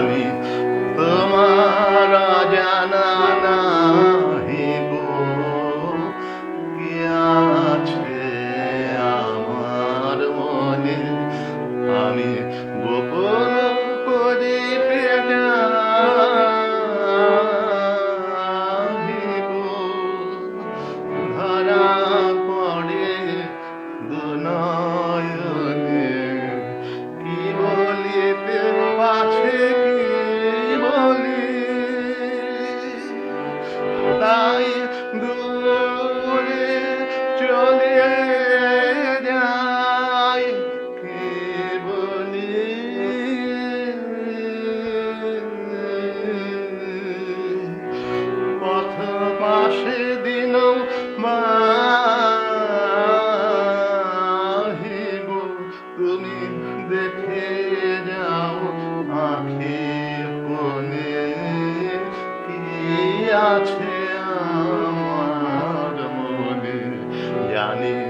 জানি তোমার জানা নাহিব কি আছে আমার মনে? আমি পাশে দিন মাহিব তুমি দেখে যাও আখে কোনে কি আছে আমার মনে? জানি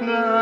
No.